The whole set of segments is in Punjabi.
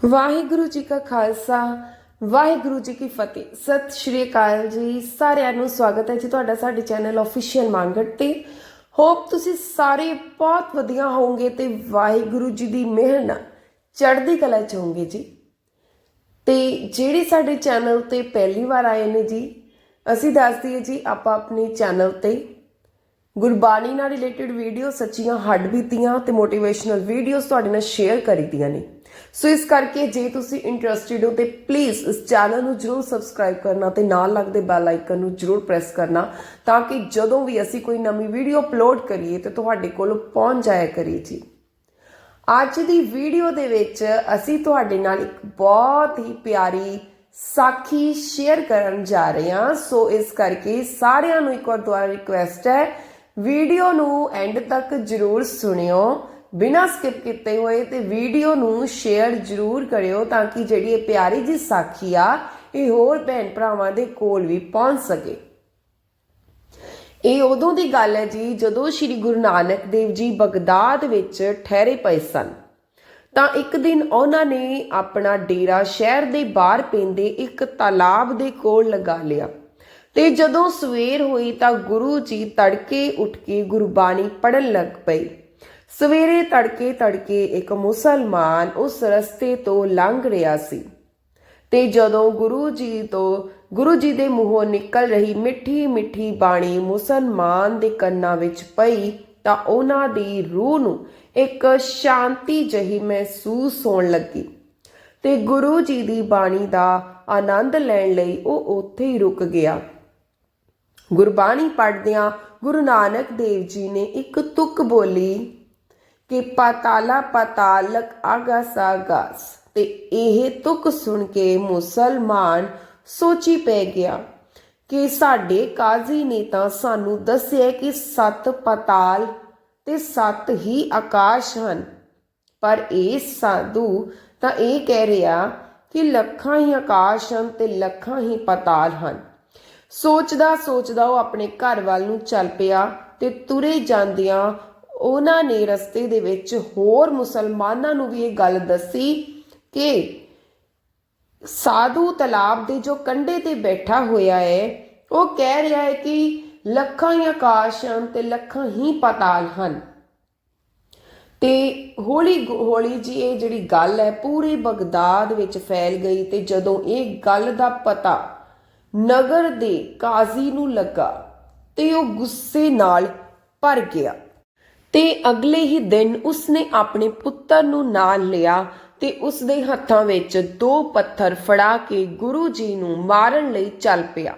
ਵਾਹਿਗੁਰੂ ਜੀ ਕਾ ਖਾਲਸਾ, ਵਾਹਿਗੁਰੂ ਜੀ ਕੀ ਫਤਿਹ। ਸਤਿ ਸ਼੍ਰੀ ਅਕਾਲ ਜੀ। ਸਾਰਿਆਂ ਨੂੰ ਸਵਾਗਤ ਹੈ ਜੀ ਤੁਹਾਡਾ ਸਾਡੇ ਚੈਨਲ ਅਫੀਸ਼ੀਅਲ ਮੰਗਟ ਤੇ। ਹੋਪ ਤੁਸੀਂ ਸਾਰੇ ਬਹੁਤ ਵਧੀਆ ਹੋਵੋਗੇ ਤੇ ਵਾਹਿਗੁਰੂ ਜੀ ਦੀ ਮਿਹਰ ਨਾਲ ਚੜ੍ਹਦੀ ਕਲਾ ਚ ਹੋਵੋਗੇ ਜੀ। ਤੇ ਜਿਹੜੇ ਸਾਡੇ ਚੈਨਲ ਤੇ ਪਹਿਲੀ ਵਾਰ ਆਏ ਨੇ ਜੀ, ਅਸੀਂ ਦੱਸ ਦਈਏ ਜੀ, ਆਪਾਂ ਆਪਣੇ ਚੈਨਲ ਤੇ ਗੁਰਬਾਣੀ ਨਾਲ ਰਿਲੇਟਡ ਵੀਡੀਓ ਸੱਚੀਆਂ ਹੱਡ ਬੀਤੀਆਂ ਤੇ ਮੋਟੀਵੇਸ਼ਨਲ ਵੀਡੀਓਜ਼ ਤੁਹਾਡੇ ਨਾਲ ਸ਼ੇਅਰ ਕਰੀਦੀਆਂ ਨੇ। ਸੋ ਇਸ ਕਰਕੇ ਜੇ ਤੁਸੀਂ ਇੰਟਰਸਟਿਡ ਹੋ ਤੇ ਪਲੀਜ਼ ਇਸ ਚੈਨਲ ਨੂੰ ਜਰੂਰ ਸਬਸਕ੍ਰਾਈਬ ਕਰਨਾ ਤੇ ਨਾਲ ਲੱਗਦੇ ਬੈਲ ਆਈਕਨ ਨੂੰ ਜਰੂਰ ਪ੍ਰੈਸ ਕਰਨਾ ਤਾਂ ਕਿ ਜਦੋਂ ਵੀ ਅਸੀਂ ਕੋਈ ਨਵੀਂ ਵੀਡੀਓ ਅਪਲੋਡ ਕਰੀਏ ਤੇ ਤੁਹਾਡੇ ਕੋਲ ਪਹੁੰਚ ਜਾਇਆ ਕਰੇ ਜੀ। ਅੱਜ ਦੀ ਵੀਡੀਓ ਦੇ ਵਿੱਚ ਅਸੀਂ ਤੁਹਾਡੇ ਨਾਲ ਇੱਕ ਬਹੁਤ ਹੀ ਪਿਆਰੀ ਸਾਖੀ ਸ਼ੇਅਰ ਕਰਨ ਜਾ ਰਹੇ ਹਾਂ। ਸੋ ਇਸ ਕਰਕੇ ਸਾਰਿਆਂ ਨੂੰ ਇੱਕ ਵਾਰ ਦੁਬਾਰਾ ਰਿਕੁਐਸਟ ਹੈ। ਵੀਡੀਓ ਨੂੰ ਐਂਡ ਤੱਕ ਜਰੂਰ ਸੁਣਿਓ। ਬਿਨਾਂ ਸਕਿਪ ਕੀਤੇ ਹੋਏ ਤੇ ਵੀਡੀਓ ਨੂੰ ਸ਼ੇਅਰ ਜਰੂਰ ਕਰਿਓ ਤਾਂ ਕਿ ਜਿਹੜੀ ਇਹ ਪਿਆਰੀ ਜੀ ਸਾਖੀ ਆ, ਇਹ ਹੋਰ ਭੈਣ ਭਰਾਵਾਂ ਦੇ ਕੋਲ ਵੀ ਪਹੁੰਚ ਸਕੇ। ਇਹ ਉਦੋਂ ਦੀ ਗੱਲ ਹੈ ਜੀ, ਜਦੋਂ ਸ੍ਰੀ ਗੁਰੂ ਨਾਨਕ ਦੇਵ ਜੀ ਬਗਦਾਦ ਵਿੱਚ ਠਹਿਰੇ ਪਏ ਸਨ। ਤਾਂ ਇੱਕ ਦਿਨ ਉਹਨਾਂ ਨੇ ਆਪਣਾ ਡੇਰਾ ਸ਼ਹਿਰ ਦੇ ਬਾਹਰ ਪੈਂਦੇ ਇੱਕ ਤਾਲਾਬ ਦੇ ਕੋਲ ਲਗਾ ਲਿਆ। ਤੇ ਜਦੋਂ ਸਵੇਰ ਹੋਈ ਤਾਂ ਗੁਰੂ ਜੀ ਤੜਕੇ ਉੱਠ ਕੇ ਗੁਰਬਾਣੀ ਪੜਨ ਲੱਗ ਪਏ। ਸਵੇਰੇ ਤੜਕੇ ਤੜਕੇ ਇੱਕ ਮੁਸਲਮਾਨ ਉਸ ਰਸਤੇ ਤੋਂ ਲੰਘ ਰਿਹਾ ਸੀ। ਤੇ ਜਦੋਂ ਗੁਰੂ ਜੀ ਤੋਂ, ਗੁਰੂ ਜੀ ਦੇ ਮੂੰਹੋਂ ਨਿਕਲ ਰਹੀ ਮਿੱਠੀ ਮਿੱਠੀ ਬਾਣੀ ਮੁਸਲਮਾਨ ਦੇ ਕੰਨਾਂ ਵਿੱਚ ਪਈ, ਤਾਂ ਉਹਨਾਂ ਦੀ ਰੂਹ ਨੂੰ ਇੱਕ ਸ਼ਾਂਤੀ ਜਹੀ ਮਹਿਸੂਸ ਹੋਣ ਲੱਗੀ। ਤੇ ਗੁਰੂ ਜੀ ਦੀ ਬਾਣੀ ਦਾ ਆਨੰਦ ਲੈਣ ਲਈ ਉਹ ਉੱਥੇ ਹੀ ਰੁਕ ਗਿਆ। ਗੁਰਬਾਣੀ ਪੜ੍ਹਦਿਆਂ ਗੁਰੂ ਨਾਨਕ ਦੇਵ ਜੀ ਨੇ ਇੱਕ ਤੁਕ ਬੋਲੀ ਕਿ ਪਤਾਲਾ ਪਤਾਲਕ ਆਗਾਸ ਆਗਾਸ ਤੇ ਇਹ ਤੁਕ ਸੁਣ ਕੇ ਮੁਸਲਮਾਨ ਸੋਚੀ ਪੈ ਗਿਆ ਕਿ ਸਾਡੇ ਕਾਜ਼ੀ ਨੇ ਤਾਂ ਸਾਨੂੰ ਦੱਸਿਆ ਕਿ ਸੱਤ ਪਤਾਲ ਤੇ ਸੱਤ ਹੀ ਆਕਾਸ਼ ਹਨ। ਪਰ ਇਹ ਸਾਧੂ ਤਾਂ ਇਹ ਕਹਿ ਰਿਹਾ ਕਿ ਲੱਖਾਂ ਹੀ ਆਕਾਸ਼ ਹਨ ਤੇ ਲੱਖਾਂ ਹੀ ਪਤਾਲ ਹਨ। ਸੋਚਦਾ ਸੋਚਦਾ ਉਹ ਆਪਣੇ ਘਰ ਵੱਲ ਨੂੰ ਚੱਲ ਪਿਆ ਤੇ ਤੁਰੇ ਜਾਂਦਿਆਂ ਉਹਨਾਂ ਨੇ ਰਸਤੇ ਦੇ ਵਿੱਚ ਹੋਰ ਮੁਸਲਮਾਨਾਂ ਨੂੰ ਵੀ ਇਹ ਗੱਲ ਦੱਸੀ ਕਿ ਸਾਧੂ ਤਲਾਬ ਦੇ ਜੋ ਕੰਢੇ ਤੇ ਬੈਠਾ ਹੋਇਆ ਹੈ, ਉਹ ਕਹਿ ਰਿਹਾ ਹੈ ਕਿ ਲੱਖਾਂ ਹੀ ਆਕਾਸ਼ ਹਨ ਤੇ ਲੱਖਾਂ ਹੀ ਪਤਾਲ ਹਨ। ਤੇ ਹੌਲੀ ਹੌਲੀ ਜੀ ਇਹ ਜਿਹੜੀ ਗੱਲ ਹੈ, ਪੂਰੇ ਬਗਦਾਦ ਵਿੱਚ ਫੈਲ ਗਈ ਤੇ ਜਦੋਂ ਇਹ ਗੱਲ ਦਾ ਪਤਾ ਨਗਰ ਦੇ ਕਾਜ਼ੀ ਨੂੰ ਲੱਗਾ ਤੇ ਉਹ ਗੁੱਸੇ ਨਾਲ ਭਰ ਗਿਆ। ਤੇ ਅਗਲੇ ਹੀ ਦਿਨ ਉਸਨੇ ਆਪਣੇ ਪੁੱਤਰ ਨੂੰ ਨਾਲ ਲਿਆ ਤੇ ਉਸਦੇ ਹੱਥਾਂ ਵਿੱਚ ਦੋ ਪੱਥਰ ਫੜਾ ਕੇ ਗੁਰੂ ਜੀ ਨੂੰ ਮਾਰਨ ਲਈ ਚੱਲ ਪਿਆ।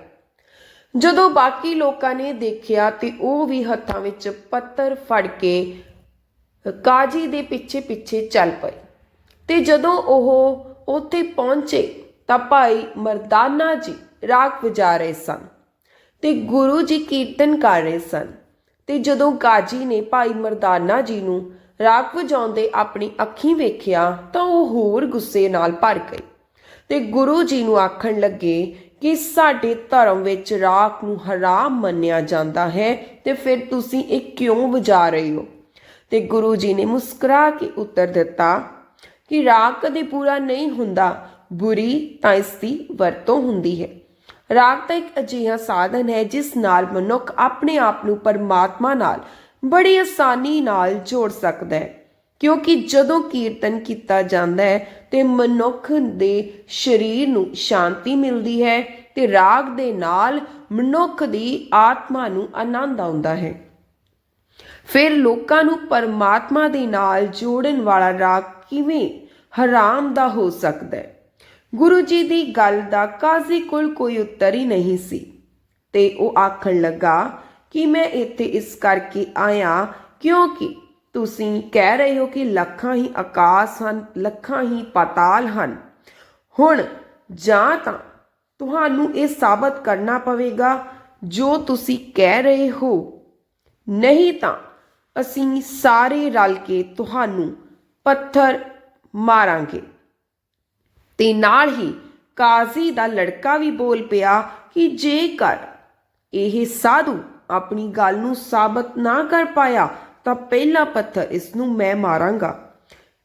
ਜਦੋਂ ਬਾਕੀ ਲੋਕਾਂ ਨੇ ਦੇਖਿਆ ਤੇ ਉਹ ਵੀ ਹੱਥਾਂ ਵਿੱਚ ਪੱਥਰ ਫੜ ਕੇ ਕਾਜੀ ਦੇ ਪਿੱਛੇ ਪਿੱਛੇ ਚੱਲ ਪਏ। ਤੇ ਜਦੋਂ ਉਹ ਉੱਥੇ ਪਹੁੰਚੇ ਤਾਂ ਭਾਈ ਮਰਦਾਨਾ ਜੀ ਰਾਗ ਵਜਾ ਰਹੇ ਸਨ ਤੇ ਗੁਰੂ ਜੀ ਕੀਰਤਨ ਕਰ ਰਹੇ ਸਨ। ਤੇ ਜਦੋਂ ਕਾਜੀ ਨੇ ਭਾਈ ਮਰਦਾਨਾ ਜੀ ਨੂੰ ਰਾਗ ਵਜਾਉਂਦੇ ਆਪਣੀ ਅੱਖੀਂ ਵੇਖਿਆ ਤਾਂ ਉਹ ਹੋਰ ਗੁੱਸੇ ਨਾਲ ਭਰ ਗਏ ਤੇ ਗੁਰੂ ਜੀ ਨੂੰ ਆਖਣ ਲੱਗੇ ਕਿ ਸਾਡੇ ਧਰਮ ਵਿੱਚ ਰਾਗ ਨੂੰ ਹਰਾਮ ਮੰਨਿਆ ਜਾਂਦਾ ਹੈ ਤੇ ਫਿਰ ਤੁਸੀਂ ਇਹ ਕਿਉਂ ਵਜਾ ਰਹੇ ਹੋ? ਤੇ ਗੁਰੂ ਜੀ ਨੇ ਮੁਸਕਰਾ ਕੇ ਉੱਤਰ ਦਿੱਤਾ ਕਿ ਰਾਗ ਕਦੇ ਪੂਰਾ ਨਹੀਂ ਹੁੰਦਾ, ਬੁਰੀ ਤਾਂ ਇਸ ਦੀ ਵਰਤੋਂ ਹੁੰਦੀ ਹੈ। ਰਾਗ ਤਾਂ ਇੱਕ ਅਜਿਹਾ ਸਾਧਨ ਹੈ, ਜਿਸ ਨਾਲ ਮਨੁੱਖ ਆਪਣੇ ਆਪ ਨੂੰ ਪਰਮਾਤਮਾ ਨਾਲ ਬੜੀ ਆਸਾਨੀ ਨਾਲ ਜੋੜ ਸਕਦਾ ਹੈ। ਕਿਉਂਕਿ ਜਦੋਂ ਕੀਰਤਨ ਕੀਤਾ ਜਾਂਦਾ ਹੈ, ਤੇ ਮਨੁੱਖ ਦੇ ਸਰੀਰ ਨੂੰ ਸ਼ਾਂਤੀ ਮਿਲਦੀ ਹੈ ਤੇ ਰਾਗ ਦੇ ਨਾਲ ਮਨੁੱਖ ਦੀ ਆਤਮਾ ਨੂੰ ਆਨੰਦ ਆਉਂਦਾ ਹੈ। ਫਿਰ ਲੋਕਾਂ ਨੂੰ ਪਰਮਾਤਮਾ ਦੇ ਨਾਲ ਜੋੜਨ ਵਾਲਾ ਰਾਗ ਕਿਵੇਂ ਹਰਾਮ ਦਾ ਹੋ ਸਕਦਾ ਹੈ? ਗੁਰੂ ਜੀ ਦੀ ਗੱਲ ਦਾ ਕਾਜ਼ੀ ਕੋਲ ਕੋਈ ਉੱਤਰ ਹੀ ਨਹੀਂ ਸੀ। ਤੇ ਉਹ ਆਖਣ ਲੱਗਾ ਕਿ ਮੈਂ ਇੱਥੇ ਇਸ ਕਰਕੇ ਆਇਆ ਕਿਉਂਕਿ ਤੁਸੀਂ ਕਹਿ ਰਹੇ ਹੋ ਕਿ ਲੱਖਾਂ ਹੀ ਆਕਾਸ਼ ਹਨ, ਲੱਖਾਂ ਹੀ ਪਾਤਾਲ ਹਨ। ਹੁਣ ਜਾਂ ਤਾਂ ਤੁਹਾਨੂੰ ਇਹ ਸਾਬਤ ਕਰਨਾ ਪਵੇਗਾ ਜੋ ਤੁਸੀਂ ਕਹਿ ਰਹੇ ਹੋ। ਨਹੀਂ ਤਾਂ ਅਸੀਂ ਸਾਰੇ ਰਲ ਕੇ ਤੁਹਾਨੂੰ ਪੱਥਰ ਮਾਰਾਂਗੇ। ਤੇ ਨਾਲ ਹੀ ਕਾਜ਼ੀ ਦਾ ਲੜਕਾ ਵੀ ਬੋਲ ਪਿਆ ਕਿ ਜੇਕਰ ਇਹ ਸਾਧੂ ਆਪਣੀ ਗੱਲ ਨੂੰ ਸਾਬਤ ਨਾ ਕਰ ਪਾਇਆ, ਤਾਂ ਪਹਿਲਾ ਪੱਥਰ ਇਸ ਨੂੰ ਮੈਂ ਮਾਰਾਂਗਾ।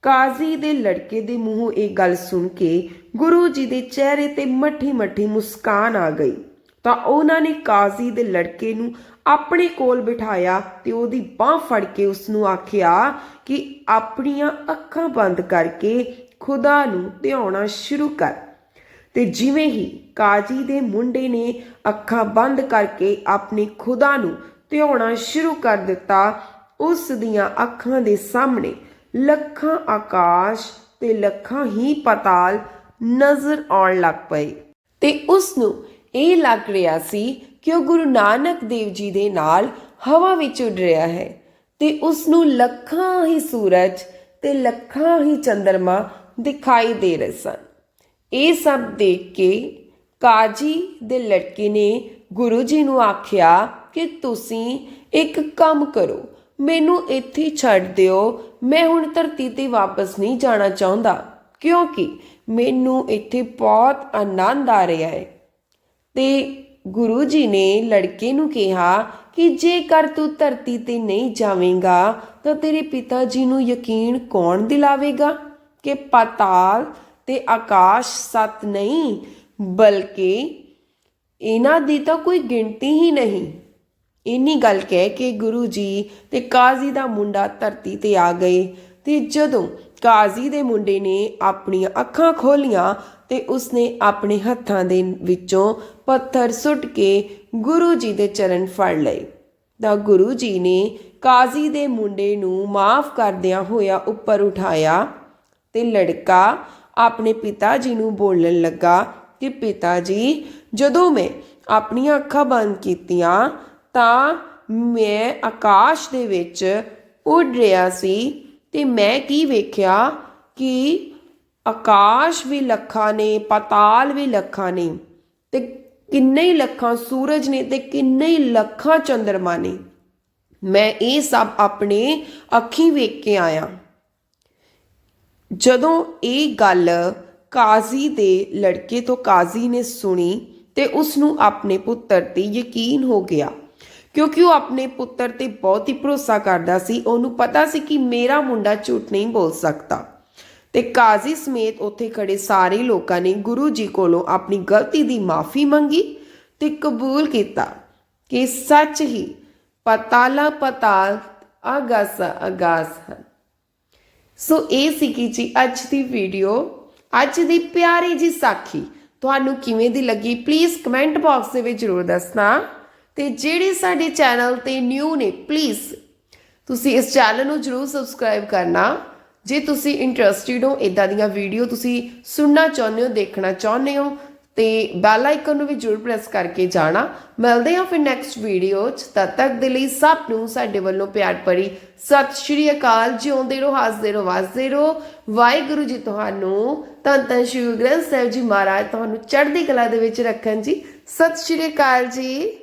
ਕਾਜ਼ੀ ਦੇ ਲੜਕੇ ਦੇ ਮੂੰਹੋਂ ਇਹ ਗੱਲ ਸੁਣ ਕੇ ਗੁਰੂ ਜੀ ਦੇ ਚਿਹਰੇ ਤੇ ਮੱਠੀ ਮੱਠੀ ਮੁਸਕਾਨ ਆ ਗਈ। ਤਾਂ ਉਹਨਾਂ ਨੇ ਕਾਜ਼ੀ ਦੇ ਲੜਕੇ ਨੂੰ ਆਪਣੇ ਕੋਲ ਬਿਠਾਇਆ ਤੇ ਉਹਦੀ ਬਾਹ ਫੜ ਕੇ ਉਸ ਨੂੰ ਆਖਿਆ ਕਿ ਆਪਣੀਆਂ ਅੱਖਾਂ ਬੰਦ ਕਰਕੇ ਖੁਦਾ ਨੂੰ ਧਿਆਉਣਾ ਸ਼ੁਰੂ ਕਰ। ਤੇ ਜਿਵੇਂ ਹੀ ਕਾਜੀ ਦੇ ਮੁੰਡੇ ਨੇ ਅੱਖਾਂ ਬੰਦ ਕਰਕੇ ਆਪਣੇ ਖੁਦਾ ਨੂੰ ਧਿਆਉਣਾ ਸ਼ੁਰੂ ਕਰ ਦਿੱਤਾ, ਉਸ ਦੀਆਂ ਅੱਖਾਂ ਦੇ ਸਾਹਮਣੇ ਲੱਖਾਂ ਆਕਾਸ਼ ਤੇ ਲੱਖਾਂ ਹੀ ਪਤਾਲ ਨਜ਼ਰ ਆਉਣ ਲੱਗ ਪਏ। ਤੇ ਉਸ ਨੂੰ ਇਹ ਲੱਗ ਰਿਹਾ ਸੀ ਕਿ ਉਹ ਗੁਰੂ ਨਾਨਕ ਦੇਵ ਜੀ ਦੇ ਨਾਲ ਹਵਾ ਵਿੱਚ ਉੱਡ ਰਿਹਾ ਹੈ। ਤੇ ਉਸ ਨੂੰ ਲੱਖਾਂ ਹੀ ਸੂਰਜ ਤੇ ਲੱਖਾਂ ਹੀ ਚੰਦਰਮਾ ਦਿਖਾਈ ਦੇ ਰਹੇ ਸਨ। ਇਹ ਸਭ ਦੇਖ ਕੇ ਕਾਜੀ ਦੇ ਲੜਕੇ ਨੇ ਗੁਰੂ ਜੀ ਨੂੰ ਆਖਿਆ ਕਿ ਤੁਸੀਂ ਇੱਕ ਕੰਮ ਕਰੋ, ਮੈਨੂੰ ਇੱਥੇ ਛੱਡ ਦਿਓ, ਮੈਂ ਹੁਣ ਧਰਤੀ ਤੇ ਵਾਪਸ ਨਹੀਂ ਜਾਣਾ ਚਾਹੁੰਦਾ, ਕਿਉਂਕਿ ਮੈਨੂੰ ਇੱਥੇ ਬਹੁਤ ਆਨੰਦ ਆ ਰਿਹਾ ਹੈ। ਤੇ ਗੁਰੂ ਜੀ ਨੇ ਲੜਕੇ ਨੂੰ ਕਿਹਾ ਕਿ ਜੇਕਰ ਤੂੰ ਧਰਤੀ ਤੇ ਨਹੀਂ ਜਾਵੇਂਗਾ, ਤਾਂ ਤੇਰੇ ਪਿਤਾ ਜੀ ਨੂੰ ਯਕੀਨ ਕੌਣ ਦਿਲਾਵੇਗਾ? ਕਿ ਪਾਤਾਲ ਤੇ ਆਕਾਸ਼ ਸੱਤ ਨਹੀਂ, ਬਲਕਿ ਇਹਨਾਂ ਦੀ ਤਾਂ ਕੋਈ ਗਿਣਤੀ ਹੀ ਨਹੀਂ। ਇੰਨੀ ਗੱਲ ਕਹਿ ਕੇ ਗੁਰੂ ਜੀ ਤੇ ਕਾਜ਼ੀ ਦਾ ਮੁੰਡਾ ਧਰਤੀ ਤੇ ਆ ਗਏ ਤੇ ਜਦੋਂ ਕਾਜ਼ੀ ਦੇ ਮੁੰਡੇ ਨੇ ਆਪਣੀਆਂ ਅੱਖਾਂ ਖੋਲੀਆਂ ਤੇ ਉਸਨੇ ਆਪਣੇ ਹੱਥਾਂ ਦੇ ਵਿੱਚੋਂ ਪੱਥਰ ਸੁੱਟ ਕੇ ਗੁਰੂ ਜੀ ਦੇ ਚਰਨ ਫੜ ਲਏ। ਤਾਂ ਗੁਰੂ ਜੀ ਨੇ ਕਾਜ਼ੀ ਦੇ ਮੁੰਡੇ ਨੂੰ ਮਾਫ ਕਰਦਿਆਂ ਹੋਇਆ ਉੱਪਰ ਉਠਾਇਆ। ਤੇ ਲੜਕਾ ਆਪਣੇ ਪਿਤਾ ਜੀ ਨੂੰ ਬੋਲਣ ਲੱਗਾ ਕਿ ਪਿਤਾ ਜੀ, ਜਦੋਂ ਮੈਂ ਆਪਣੀਆਂ ਅੱਖਾਂ ਬੰਦ ਕੀਤੀਆਂ ਤਾਂ ਮੈਂ ਆਕਾਸ਼ ਦੇ ਵਿੱਚ ਉੱਡ ਰਿਹਾ ਸੀ ਤੇ ਮੈਂ ਕੀ ਵੇਖਿਆ ਕਿ ਆਕਾਸ਼ ਵੀ ਲੱਖਾਂ ਨੇ, ਪਾਤਾਲ ਵੀ ਲੱਖਾਂ ਨੇ ਤੇ ਕਿੰਨੇ ਹੀ ਲੱਖਾਂ ਸੂਰਜ ਨੇ ਤੇ ਕਿੰਨੇ ਹੀ ਲੱਖਾਂ ਚੰਦਰਮਾ ਨੇ। ਮੈਂ ਇਹ ਸਭ ਆਪਣੇ ਅੱਖੀਂ ਵੇਖ ਕੇ ਆਇਆ। ਜਦੋਂ ਇਹ ਗੱਲ ਕਾਜ਼ੀ ਦੇ ਲੜਕੇ ਤੋਂ ਕਾਜ਼ੀ ਨੇ ਸੁਣੀ ਤੇ ਉਸ ਨੂੰ ਆਪਣੇ ਪੁੱਤਰ ਤੇ ਯਕੀਨ ਹੋ ਗਿਆ। ਕਿਉਂਕਿ ਉਹ ਆਪਣੇ ਪੁੱਤਰ ਤੇ ਬਹੁਤ ਹੀ ਭਰੋਸਾ ਕਰਦਾ ਸੀ, ਉਹਨੂੰ ਪਤਾ ਸੀ ਕਿ ਮੇਰਾ ਮੁੰਡਾ ਝੂਠ ਨਹੀਂ ਬੋਲ ਸਕਦਾ। ਤੇ ਕਾਜ਼ੀ ਸਮੇਤ ਉੱਥੇ ਖੜੇ ਸਾਰੇ ਲੋਕਾਂ ਨੇ ਗੁਰੂ ਜੀ ਕੋਲੋਂ ਆਪਣੀ ਗਲਤੀ ਦੀ ਮਾਫੀ ਮੰਗੀ ਤੇ ਕਬੂਲ ਕੀਤਾ ਕਿ ਸੱਚ ਹੀ ਪਤਾਲਾ ਪਤਾਲ ਆਗਾਸ ਆਗਾਸ ਹਨ ਸੋ ਇਹ ਸੀਗੀ ਜੀ ਅੱਜ ਦੀ ਵੀਡੀਓ। ਅੱਜ ਦੀ ਪਿਆਰੀ ਜੀ ਸਾਖੀ, ਤੁਹਾਨੂੰ ਕਿਵੇਂ ਦੀ ਲੱਗੀ? ਪਲੀਜ਼ ਕਮੈਂਟ ਬਾਕਸ ਦੇ ਵਿੱਚ ਜ਼ਰੂਰ ਦੱਸਣਾ। ਤੇ ਜਿਹੜੇ ਸਾਡੇ ਚੈਨਲ ਤੇ ਨਿਊ ਨੇ ਪਲੀਜ਼ ਤੁਸੀਂ ਇਸ ਚੈਨਲ ਨੂੰ ਜਰੂਰ ਸਬਸਕ੍ਰਾਈਬ ਕਰਨਾ। ਜੇ ਤੁਸੀਂ ਇੰਟਰਸਟਿਡ ਹੋ ਇਦਾਂ ਦੀਆਂ ਵੀਡੀਓ ਤੁਸੀਂ ਸੁਣਨਾ ਚਾਹੁੰਦੇ ਹੋ, ਦੇਖਣਾ ਚਾਹੁੰਦੇ ਹੋ ਤੇ ਬੈਲ ਆਈਕਨ ਨੂੰ ਵੀ ਜਰੂਰ ਪ੍ਰੈਸ ਕਰਕੇ ਜਾਣਾ। ਮਿਲਦੇ ਹਾਂ ਫਿਰ ਨੈਕਸਟ ਵੀਡੀਓ ਚ। ਤਦ ਤੱਕ ਦੇ ਲਈ ਸਭ ਨੂੰ ਸਾਡੇ ਵੱਲੋਂ ਪਿਆਰ ਭਰੀ ਸਤਿ ਸ਼੍ਰੀ ਅਕਾਲ। ਜਿਉਂਦੇ ਰਹੋ, ਹੱਸਦੇ ਰਹੋ, ਵਸਦੇ ਰਹੋ। ਵਾਹਿਗੁਰੂ ਜੀ ਤੁਹਾਨੂੰ ਧੰਨ ਧੰਨ ਸ਼੍ਰੀ ਗੁਰੂ ਗ੍ਰੰਥ ਸਾਹਿਬ ਜੀ ਮਹਾਰਾਜ ਤੁਹਾਨੂੰ ਚੜ੍ਹਦੀ ਕਲਾ ਦੇ ਵਿੱਚ ਰੱਖਣ ਜੀ। ਸਤਿ ਸ਼੍ਰੀ ਅਕਾਲ ਜੀ।